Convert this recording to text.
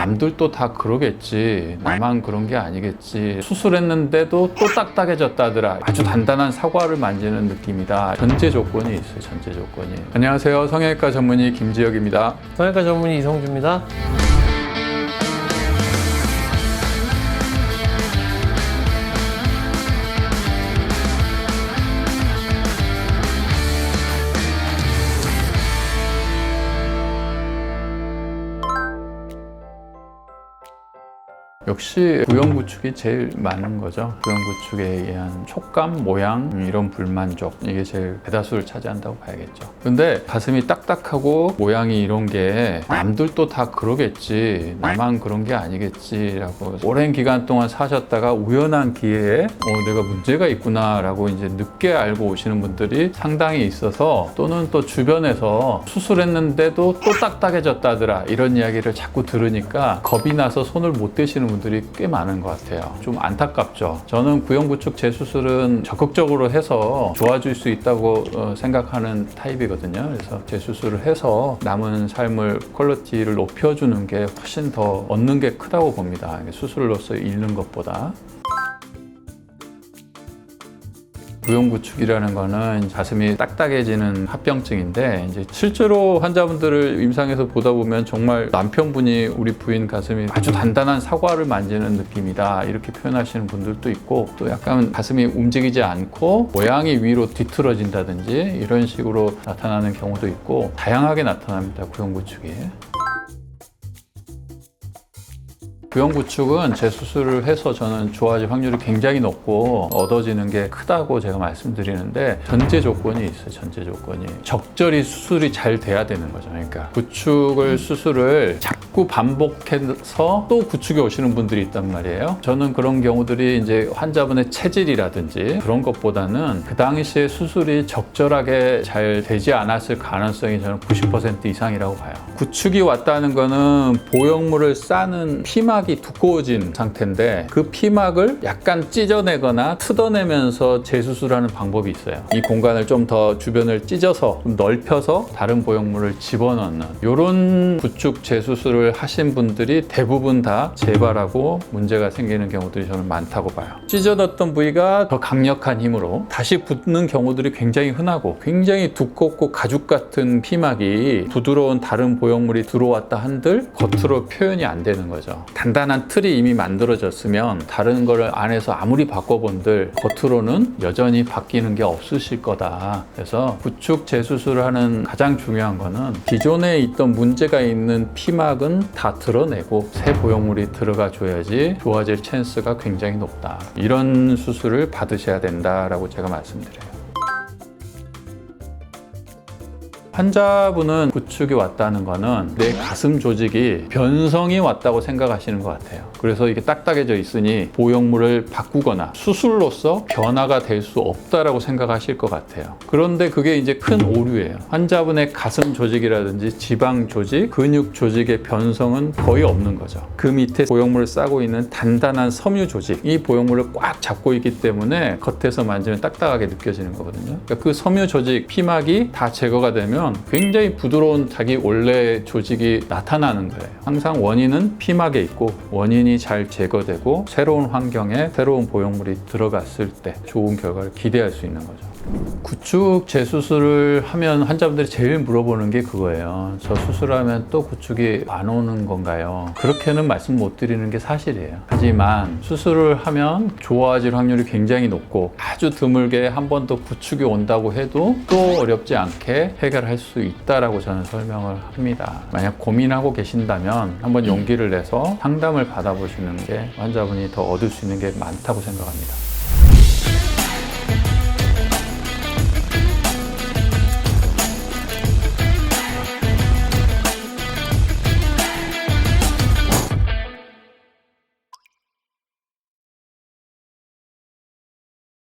남들도 다 그러겠지. 나만 그런 게 아니겠지. 수술했는데도 또 딱딱해졌다더라. 아주 단단한 사과를 만지는 느낌이다. 전제 조건이 있어요. 전제 조건이. 안녕하세요. 성형외과 전문의 김지혁입니다. 성형외과 전문의 이성주입니다. 역시 구형구축이 제일 많은 거죠. 구형구축에 의한 촉감, 모양 음, 이런 불만족 이게 제일 대다수를 차지한다고 봐야겠죠. 근데 가슴이 딱딱하고 모양이 이런 게 남들도 다 그러겠지. 나만 그런 게 아니겠지라고 오랜 기간 동안 사셨다가 우연한 기회에 어, 내가 문제가 있구나라고 이제 늦게 알고 오시는 분들이 상당히 있어서 또는 또 주변에서 수술했는데도 또 딱딱해졌다더라 이런 이야기를 자꾸 들으니까 겁이 나서 손을 못 대시는 분들 이 꽤 많은 것 같아요. 좀 안타깝죠. 저는 구형구축 재수술은 적극적으로 해서 좋아질 수 있다고 어, 생각하는 타입이거든요. 그래서 재수술을 해서 남은 삶을 퀄리티를 높여주는 게 훨씬 더 얻는 게 크다고 봅니다. 수술로서 잃는 것보다. 구형구축이라는 거는 가슴이 딱딱해지는 합병증인데 이제 실제로 환자분들을 임상에서 보다 보면 정말 남편분이 우리 부인 가슴이 아주 단단한 사과를 만지는 느낌이다 이렇게 표현하시는 분들도 있고 또 약간 가슴이 움직이지 않고 모양이 위로 뒤틀어진다든지 이런 식으로 나타나는 경우도 있고 다양하게 나타납니다 구형구축이. 구형 구축은 재수술을 해서 저는 좋아질 확률이 굉장히 높고 얻어지는 게 크다고 제가 말씀드리는데 전제 조건이 있어요. 전제 조건이 적절히 수술이 잘 돼야 되는 거죠. 그러니까 구축을 수술을 자꾸 반복해서 또 구축에 오시는 분들이 있단 말이에요. 저는 그런 경우들이 이제 환자분의 체질이라든지 그런 것보다는 그 당시에 수술이 적절하게 잘 되지 않았을 가능성이 저는 90% 이상이라고 봐요. 구축이 왔다는 거는 보형물을 싸는 피 막이 두꺼워진 상태인데 그 피막을 약간 찢어내거나 뜯어내면서 재수술하는 방법이 있어요. 이 공간을 좀 더 주변을 찢어서 좀 넓혀서 다른 보형물을 집어넣는 이런 구축 재수술을 하신 분들이 대부분 다 재발하고 문제가 생기는 경우들이 저는 많다고 봐요. 찢어졌던 부위가 더 강력한 힘으로 다시 붙는 경우들이 굉장히 흔하고 굉장히 두껍고 가죽 같은 피막이 부드러운 다른 보형물이 들어왔다 한들 겉으로 표현이 안 되는 거죠. 단 단한 틀이 이미 만들어졌으면 다른 거를 안에서 아무리 바꿔본들 겉으로는 여전히 바뀌는 게 없으실 거다. 그래서 구축 재수술을 하는 가장 중요한 거는 기존에 있던 문제가 있는 피막은 다 드러내고 새 보형물이 들어가 줘야지 좋아질 찬스가 굉장히 높다. 이런 수술을 받으셔야 된다라고 제가 말씀드려요. 환자분은 구축이 왔다는 거는 내 가슴 조직이 변성이 왔다고 생각하시는 것 같아요. 그래서 이게 딱딱해져 있으니 보형물을 바꾸거나 수술로서 변화가 될 수 없다라고 생각하실 것 같아요. 그런데 그게 이제 큰 오류예요. 환자분의 가슴 조직이라든지 지방 조직, 근육 조직의 변성은 거의 없는 거죠. 그 밑에 보형물을 싸고 있는 단단한 섬유 조직, 이 보형물을 꽉 잡고 있기 때문에 겉에서 만지면 딱딱하게 느껴지는 거거든요. 그러니까 그 섬유 조직, 피막이 다 제거가 되면 굉장히 부드러운 자기 원래 조직이 나타나는 거예요. 항상 원인은 피막에 있고 원인이 잘 제거되고 새로운 환경에 새로운 보형물이 들어갔을 때 좋은 결과를 기대할 수 있는 거죠. 구축 재수술을 하면 환자분들이 제일 물어보는 게 그거예요. 저 수술하면 또 구축이 안 오는 건가요? 그렇게는 말씀 못 드리는 게 사실이에요. 하지만 수술을 하면 좋아질 확률이 굉장히 높고 아주 드물게 한 번 더 구축이 온다고 해도 또 어렵지 않게 해결할 수 있다라고 저는 설명을 합니다. 만약 고민하고 계신다면 한번 용기를 내서 상담을 받아보시는 게 환자분이 더 얻을 수 있는 게 많다고 생각합니다.